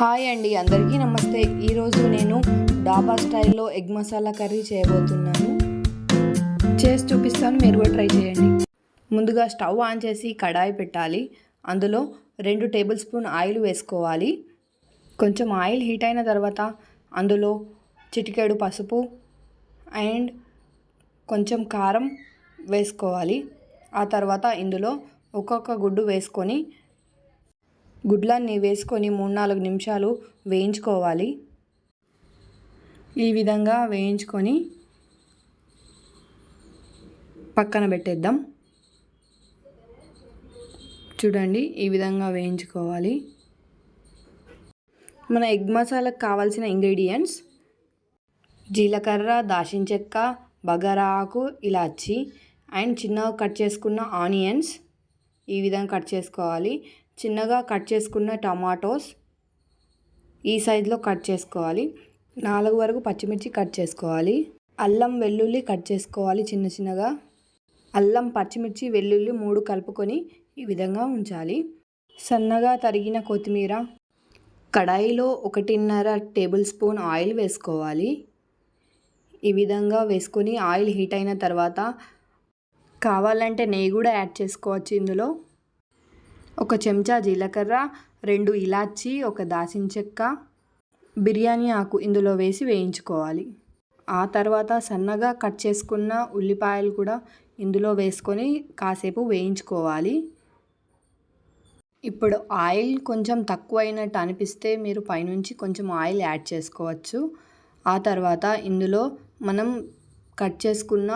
Hi అండి అందరికీ నమస్తే. ఈరోజు నేను డాబా స్టైల్లో ఎగ్ మసాలా కర్రీ చేయబోతున్నాను. చేసి చూపిస్తాను మీరు కూడా ట్రై చేయండి. ముందుగా స్టవ్ ఆన్ చేసి కడాయి పెట్టాలి. అందులో రెండు టేబుల్ స్పూన్ ఆయిల్ వేసుకోవాలి. కొంచెం ఆయిల్ హీట్ అయిన తర్వాత అందులో చిటికెడు పసుపు అండ్ కొంచెం కారం వేసుకోవాలి. ఆ తర్వాత ఇందులో ఒక్కొక్క గుడ్డు వేసుకొని గుడ్లన్నీ వేసుకొని మూడు నాలుగు నిమిషాలు వేయించుకోవాలి. ఈ విధంగా వేయించుకొని పక్కన పెట్టేద్దాం. చూడండి ఈ విధంగా వేయించుకోవాలి. మన ఎగ్ మసాలాకు కావాల్సిన ఇంగ్రీడియంట్స్ జీలకర్ర దాల్చిన చెక్క బగారా ఆకు ఇలాచి అండ్ చిన్నగా కట్ చేసుకున్న ఆనియన్స్ ఈ విధంగా కట్ చేసుకోవాలి. చిన్నగా కట్ చేసుకున్న టమాటోస్ ఈ సైజులో కట్ చేసుకోవాలి. నాలుగు వరకు పచ్చిమిర్చి కట్ చేసుకోవాలి. అల్లం వెల్లుల్లి కట్ చేసుకోవాలి చిన్న చిన్నగా. అల్లం పచ్చిమిర్చి వెల్లుల్లి మూడు కలుపుకొని ఈ విధంగా ఉంచాలి. సన్నగా తరిగిన కొత్తిమీర కడాయిలో ఒకటిన్నర టేబుల్ స్పూన్ ఆయిల్ వేసుకోవాలి. ఈ విధంగా వేసుకొని ఆయిల్ హీట్ అయిన తర్వాత కావాలంటే నెయ్యి కూడా యాడ్ చేసుకోవచ్చు ఇందులో. ఒక చెంచా జీలకర్ర రెండు ఇలాచి ఒక దాచిన చెక్క. బిర్యానీ ఆకు ఇందులో వేసి వేయించుకోవాలి. ఆ తర్వాత సన్నగా కట్ చేసుకున్న ఉల్లిపాయలు కూడా ఇందులో వేసుకొని కాసేపు వేయించుకోవాలి. ఇప్పుడు ఆయిల్ కొంచెం తక్కువ అయినట్టు అనిపిస్తే మీరు పైనుంచి కొంచెం ఆయిల్ యాడ్ చేసుకోవచ్చు. ఆ తర్వాత ఇందులో మనం కట్ చేసుకున్న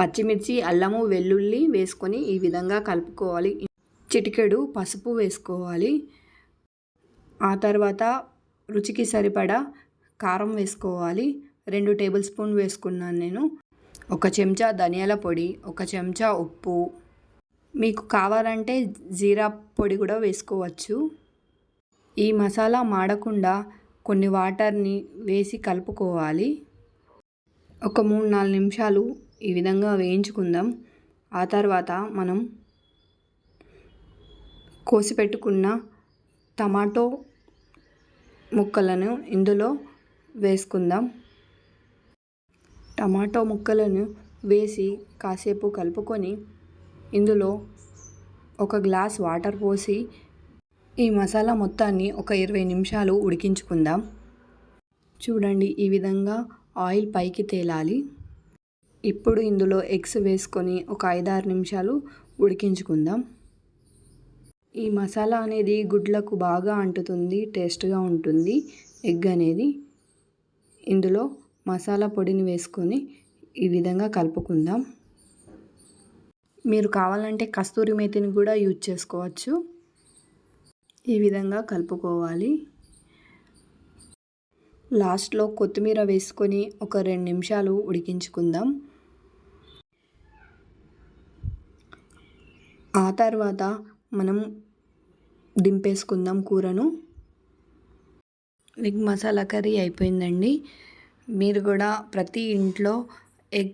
పచ్చిమిర్చి అల్లము వెల్లుల్లి వేసుకొని ఈ విధంగా కలుపుకోవాలి. చిటికెడు పసుపు వేసుకోవాలి. ఆ తర్వాత రుచికి సరిపడా కారం వేసుకోవాలి. రెండు టేబుల్ స్పూన్ వేసుకున్నాను నేను. ఒక చెంచా ధనియాల పొడి ఒక చెంచా ఉప్పు. మీకు కావాలంటే జీరా పొడి కూడా వేసుకోవచ్చు. ఈ మసాలా మాడకుండా కొన్ని వాటర్ని వేసి కలుపుకోవాలి. ఒక మూడు నాలుగు నిమిషాలు ఈ విధంగా వేయించుకుందాం. ఆ తర్వాత మనం కోసి పెట్టుకున్న టమాటో ముక్కలను ఇందులో వేసుకుందాం. టమాటో ముక్కలను వేసి కాసేపు కలుపుకొని ఇందులో ఒక గ్లాస్ వాటర్ పోసి ఈ మసాలా మొత్తాన్ని ఒక ఇరవై నిమిషాలు ఉడికించుకుందాం. చూడండి ఈ విధంగా ఆయిల్ పైకి తేలాలి. ఇప్పుడు ఇందులో ఎగ్స్ వేసుకొని ఒక ఐదారు నిమిషాలు ఉడికించుకుందాం. ఈ మసాలా అనేది గుడ్లకు బాగా అంటుతుంది టేస్ట్గా ఉంటుంది. ఎగ్ అనేది ఇందులో మసాలా పొడిని వేసుకొని ఈ విధంగా కలుపుకుందాం. మీరు కావాలంటే కస్తూరి మేతిని కూడా యూజ్ చేసుకోవచ్చు. ఈ విధంగా కలుపుకోవాలి. లాస్ట్లో కొత్తిమీర వేసుకొని ఒక రెండు నిమిషాలు ఉడికించుకుందాం. ఆ తర్వాత మనం దింపేసుకుందాం కూరను. ఎగ్ మసాలా కర్రీ అయిపోయిందండి. మీరు కూడా ప్రతి ఇంట్లో ఎగ్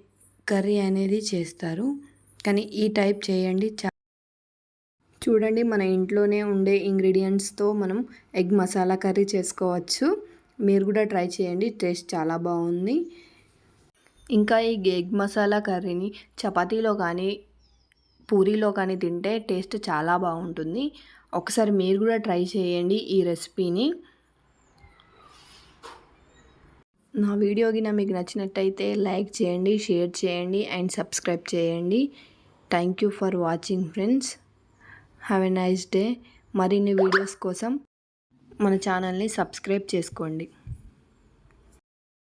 కర్రీ అనేది చేస్తారు. కానీ ఈ టైప్ చేయండి. చూడండి మన ఇంట్లోనే ఉండే ఇంగ్రీడియంట్స్తో మనం ఎగ్ మసాలా కర్రీ చేసుకోవచ్చు. మీరు కూడా ట్రై చేయండి. టేస్ట్ చాలా బాగుంది. ఇంకా ఈ ఎగ్ మసాలా కర్రీని చపాతీలో కానీ పూరీలో కానీ తింటే టేస్ట్ చాలా బాగుంటుంది. ఒకసారి మీరు కూడా ట్రై చేయండి ఈ రెసిపీని. నా వీడియో గిన మీకు నచ్చినట్టయితే లైక్ చేయండి షేర్ చేయండి అండ్ సబ్స్క్రైబ్ చేయండి. Thank you for watching friends. Have a nice day మరిన్ని వీడియోస్ కోసం మన ఛానల్ని సబ్స్క్రైబ్ చేసుకోండి.